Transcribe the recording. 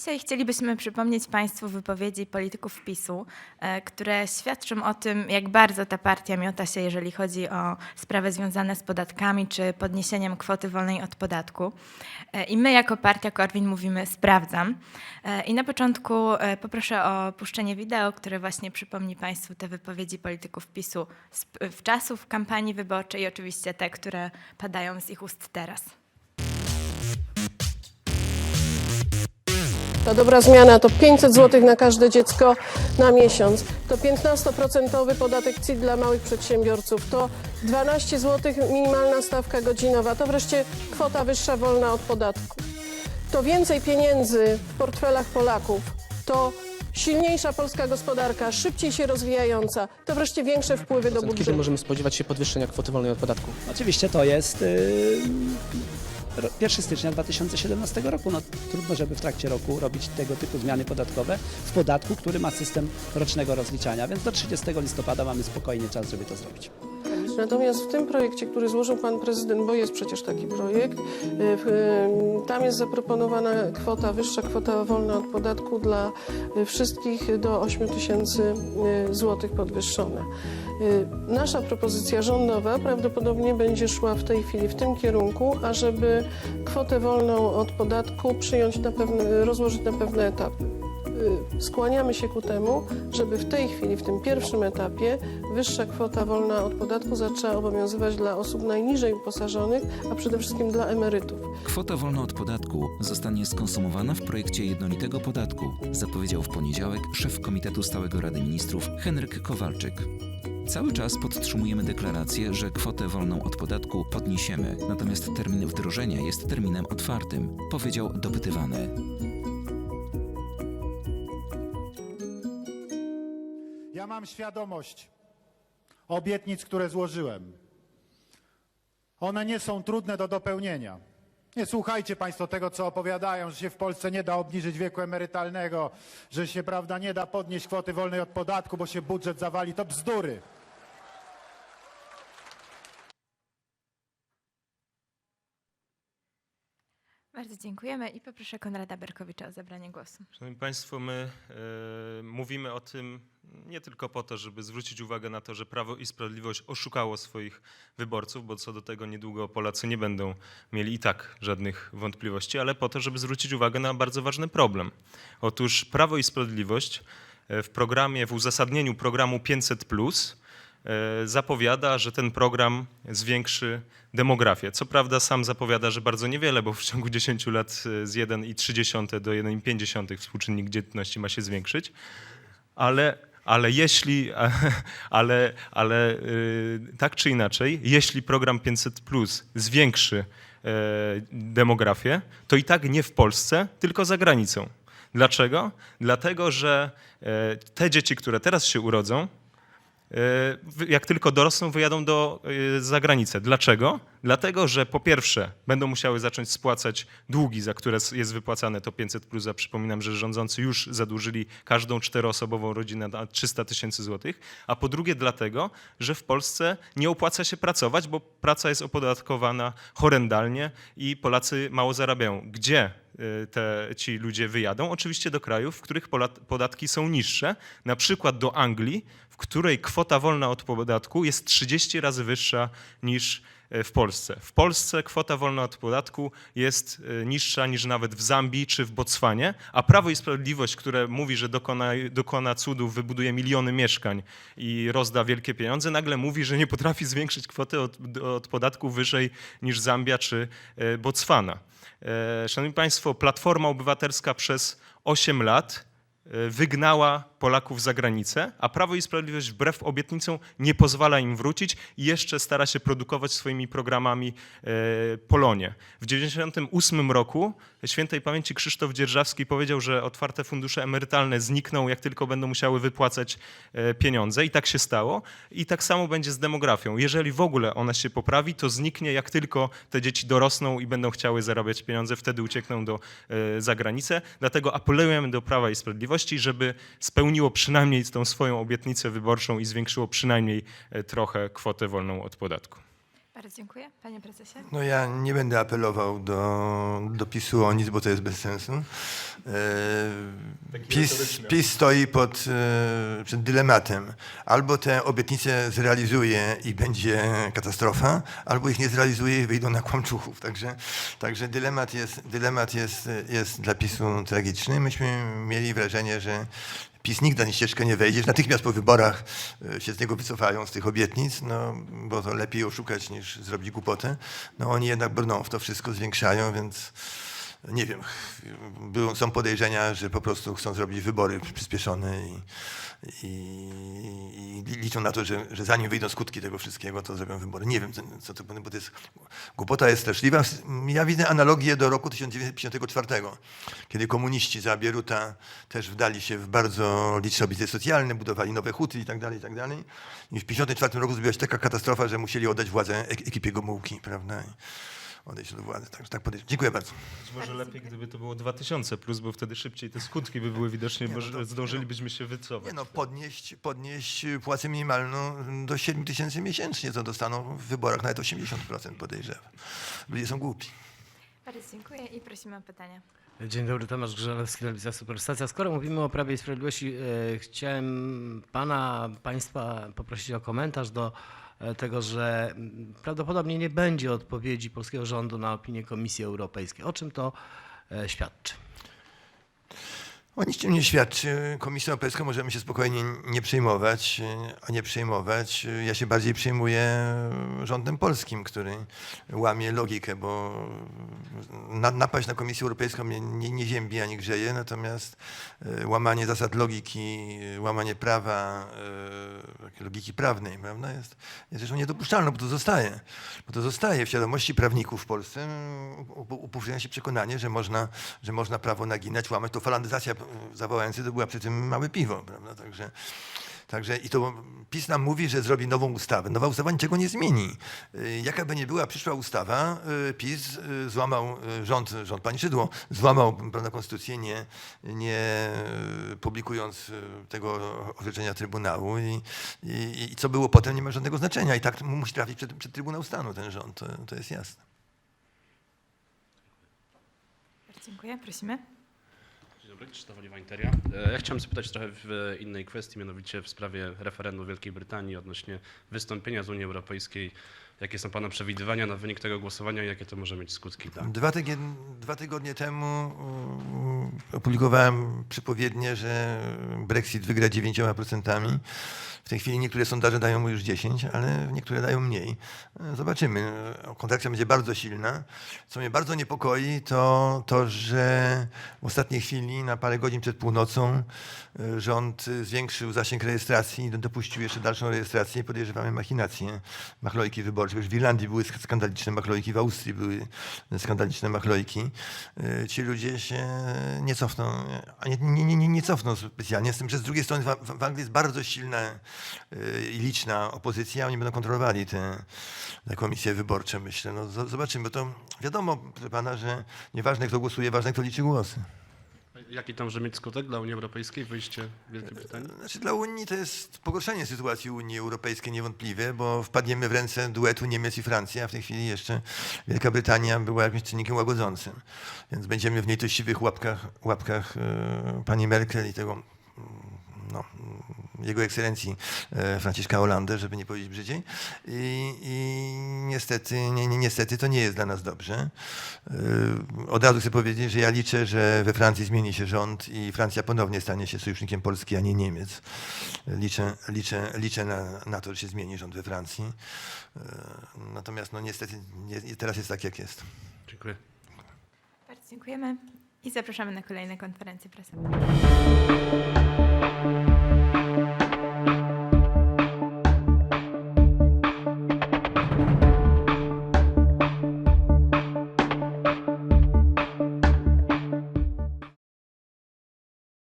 Dzisiaj chcielibyśmy przypomnieć Państwu wypowiedzi polityków PiSu, e, które świadczą o tym, jak bardzo ta partia miota się, jeżeli chodzi o sprawy związane z podatkami czy podniesieniem kwoty wolnej od podatku. E, I my jako partia Korwin mówimy sprawdzam. E, I na początku poproszę o puszczenie wideo, które właśnie przypomni Państwu te wypowiedzi polityków PiSu w czasów kampanii wyborczej i oczywiście te, które padają z ich ust teraz. Ta dobra zmiana to 500 zł na każde dziecko na miesiąc. To 15% podatek CIT dla małych przedsiębiorców. To 12 zł minimalna stawka godzinowa. To wreszcie kwota wyższa wolna od podatku. To więcej pieniędzy w portfelach Polaków. To silniejsza polska gospodarka, szybciej się rozwijająca. To wreszcie większe wpływy do Kiedy budżetu. możemy spodziewać się podwyższenia kwoty wolnej od podatku? Oczywiście to jest yy, 1 stycznia 2017 roku. No, trudno, żeby w trakcie roku robić tego typu zmiany podatkowe w podatku, który ma system rocznego rozliczania, więc do 30 listopada mamy spokojnie czas, żeby to zrobić. Natomiast w tym projekcie, który złożył pan prezydent, bo jest przecież taki projekt, tam jest zaproponowana kwota, wyższa kwota wolna od podatku dla y, wszystkich do 8 tysięcy y, złotych podwyższona. Y, Nasza propozycja rządowa prawdopodobnie będzie szła w tej chwili w tym kierunku, ażeby kwotę wolną od podatku przyjąć na pewne, rozłożyć na pewne etapy. Y, skłaniamy się ku temu, żeby w tej chwili, w tym pierwszym etapie, wyższa kwota wolna od podatku zaczęła obowiązywać dla osób najniżej uposażonych, a przede wszystkim dla emerytów. Kwota wolna od podatku zostanie skonsumowana w projekcie jednolitego podatku, zapowiedział w poniedziałek szef Komitetu Stałego Rady Ministrów Henryk Kowalczyk. Cały czas podtrzymujemy deklarację, że kwotę wolną od podatku podniesiemy, natomiast termin wdrożenia jest terminem otwartym, powiedział dopytywany. Mam świadomość obietnic, które złożyłem. One nie są trudne do dopełnienia. Nie słuchajcie Państwo tego, co opowiadają, że się w Polsce nie da obniżyć wieku emerytalnego, że się, prawda, nie da podnieść kwoty wolnej od podatku, bo się budżet zawali. To bzdury. Bardzo dziękujemy i poproszę Konrada Berkowicza o zabranie głosu. Szanowni Państwo, my e, mówimy o tym nie tylko po to, żeby zwrócić uwagę na to, że Prawo i Sprawiedliwość oszukało swoich wyborców, bo co do tego niedługo Polacy nie będą mieli i tak żadnych wątpliwości, ale po to, żeby zwrócić uwagę na bardzo ważny problem. Otóż Prawo i Sprawiedliwość e, w programie, w uzasadnieniu programu 500 e, zapowiada, że ten program zwiększy demografię. Co prawda sam zapowiada, że bardzo niewiele, bo w ciągu 10 lat e, z 1,3 do 1,5 współczynnik dzietności ma się zwiększyć, ale, ale jeśli, ale, ale y, tak czy inaczej, jeśli program 500 plus zwiększy e, demografię, to i tak nie w Polsce, tylko za granicą. Dlaczego? Dlatego, że e, te dzieci, które teraz się urodzą, E, jak tylko dorosną, wyjadą do e, zagranicy. Dlaczego? Dlatego, że po pierwsze będą musiały zacząć spłacać długi, za które jest wypłacane to 500 plus. A przypominam, że rządzący już zadłużyli każdą czteroosobową rodzinę na 300 tysięcy złotych. A po drugie dlatego, że w Polsce nie opłaca się pracować, bo praca jest opodatkowana horrendalnie i Polacy mało zarabiają. Gdzie y, te, ci ludzie wyjadą? Oczywiście do krajów, w których podatki są niższe, na przykład do Anglii, której kwota wolna od podatku jest 30 razy wyższa niż e, w Polsce. W Polsce kwota wolna od podatku jest e, niższa niż nawet w Zambii czy w Botswanie, a Prawo i Sprawiedliwość, które mówi, że dokona, dokona cudów, wybuduje miliony mieszkań i rozda wielkie pieniądze, nagle mówi, że nie potrafi zwiększyć kwoty od, od podatku wyżej niż Zambia czy e, Botswana. Szanowni Państwo, Platforma Obywatelska przez 8 lat wygnała Polaków za granicę, a Prawo i Sprawiedliwość wbrew obietnicom nie pozwala im wrócić i jeszcze stara się produkować swoimi programami e, Polonię. W 1998 roku świętej pamięci Krzysztof Dzierżawski powiedział, że otwarte fundusze emerytalne znikną, jak tylko będą musiały wypłacać e, pieniądze i tak się stało. I tak samo będzie z demografią. Jeżeli w ogóle ona się poprawi, to zniknie, jak tylko te dzieci dorosną i będą chciały zarabiać pieniądze, wtedy uciekną do e, zagranicę. Dlatego apelujemy do Prawa i Sprawiedliwości, żeby spełniło przynajmniej tą swoją obietnicę wyborczą i zwiększyło przynajmniej e, trochę kwotę wolną od podatku. Bardzo dziękuję. Panie prezesie. No ja nie będę apelował do, do PiSu o nic, bo to jest bez sensu. E, PiS, PiS stoi pod, e, przed dylematem. Albo te obietnice zrealizuje i będzie katastrofa, albo ich nie zrealizuje i wyjdą na kłamczuchów. Także, także dylemat, jest, dylemat jest, jest dla PiSu tragiczny. Myśmy mieli wrażenie, że PiS nigdy na ścieżkę nie wejdzie, natychmiast po wyborach e, się z niego wycofają, z tych obietnic, no, bo to lepiej oszukać niż zrobić głupotę. No oni jednak brną w to wszystko, zwiększają, więc nie wiem, są podejrzenia, że po prostu chcą zrobić wybory przyspieszone i, i, i liczą na to, że, że zanim wyjdą skutki tego wszystkiego, to zrobią wybory. Nie wiem, co, co to bo to jest, głupota jest straszliwa. Ja widzę analogię do roku 1954, kiedy komuniści za Bieruta też wdali się w bardzo liczne obietnice socjalne, budowali nowe huty i tak dalej, i tak dalej. I w 1954 roku zrobiła się taka katastrofa, że musieli oddać władzę ek- ekipie Gomułki, prawda? Odejść do władzy. Tak, tak podejrzewam. Dziękuję bardzo. Być może lepiej, gdyby to było 2000 plus, bo wtedy szybciej te skutki by były widoczne, bo że zdążylibyśmy się wycofać. Nie no, podnieść, podnieść płacę minimalną do 7 tysięcy miesięcznie, co dostaną w wyborach nawet 80% podejrzewam. Ludzie są głupi. Bardzo dziękuję i prosimy o pytania. Dzień dobry, Tomasz Grzelewski, Telewizja Superstacja. Skoro mówimy o Prawie i Sprawiedliwości, e, chciałem Pana, Państwa poprosić o komentarz do tego, że mm, prawdopodobnie nie będzie odpowiedzi polskiego rządu na opinię Komisji Europejskiej. O czym to e, świadczy? O niczym nie świadczy. Komisją Europejską możemy się spokojnie nie przejmować, a nie przejmować. Ja się bardziej przejmuję rządem polskim, który łamie logikę, bo na- napaść na Komisję Europejską mnie nie, nie ziębi ani grzeje, natomiast e, łamanie zasad logiki, łamanie prawa, e, logiki prawnej, prawda, jest, jest rzeczą niedopuszczalną, bo to zostaje. Bo to zostaje w świadomości prawników w Polsce. Up- Upowszechnia się przekonanie, że można, że można prawo naginać, łamać. To falandyzacja e, zawołający to była przy tym małe piwo, prawda? Także, także i to PiS nam mówi, że zrobi nową ustawę. Nowa ustawa niczego nie zmieni. Y, Jaka by nie była przyszła ustawa, y, PiS y, złamał, rząd, rząd pani Szydło, złamał prawda, konstytucję, nie, nie publikując tego orzeczenia Trybunału i, i, i co było potem nie ma żadnego znaczenia. I tak musi trafić przed, przed Trybunał Stanu ten rząd, to, to jest jasne. Dziękuję. Prosimy. Dzień dobry, Krzysztof Oliwa. E, Ja chciałem zapytać trochę w innej kwestii, mianowicie w sprawie referendum Wielkiej Brytanii odnośnie wystąpienia z Unii Europejskiej. Jakie są Pana przewidywania na wynik tego głosowania i jakie to może mieć skutki Dwa, tygie, dwa tygodnie temu opublikowałem przypowiednie, że Brexit wygra 9%. W tej chwili niektóre sondaże dają mu już 10, ale niektóre dają mniej. Zobaczymy. Kontrakcja będzie bardzo silna. Co mnie bardzo niepokoi, to to, że w ostatniej chwili, na parę godzin przed północą, rząd zwiększył zasięg rejestracji i dopuścił jeszcze dalszą rejestrację podejrzewamy machinacje, machlojki wyborcze. Już w Irlandii były sk- skandaliczne machlojki, w Austrii były skandaliczne machlojki. Y, Ci ludzie się nie cofną, a nie, nie, nie, nie, cofną specjalnie. Z tym, że z drugiej strony w, w Anglii jest bardzo silna y, i liczna opozycja, oni będą kontrolowali te, te komisje wyborcze, myślę. No, zobaczymy, bo to wiadomo, proszę pana, że nieważne kto głosuje, ważne kto liczy głosy. Jaki to może mieć skutek dla Unii Europejskiej, wyjście Wielkiej Brytanii? Znaczy dla Unii to jest pogorszenie sytuacji Unii Europejskiej niewątpliwie, bo wpadniemy w ręce duetu Niemiec i Francji, a w tej chwili jeszcze Wielka Brytania była jakimś czynnikiem łagodzącym. Więc będziemy w nietościwych łapkach, łapkach e, pani Merkel i tego mm, no, jego ekscelencji e, Franciszka Hollande, żeby nie powiedzieć brzydziej. I, i niestety, nie, nie, niestety to nie jest dla nas dobrze. E, Od razu chcę powiedzieć, że ja liczę, że we Francji zmieni się rząd i Francja ponownie stanie się sojusznikiem Polski, a nie Niemiec. Liczę, liczę, liczę na, na to, że się zmieni rząd we Francji. E, Natomiast no niestety nie, teraz jest tak, jak jest. Dziękuję. Bardzo dziękujemy i zapraszamy na kolejne konferencje prasowe.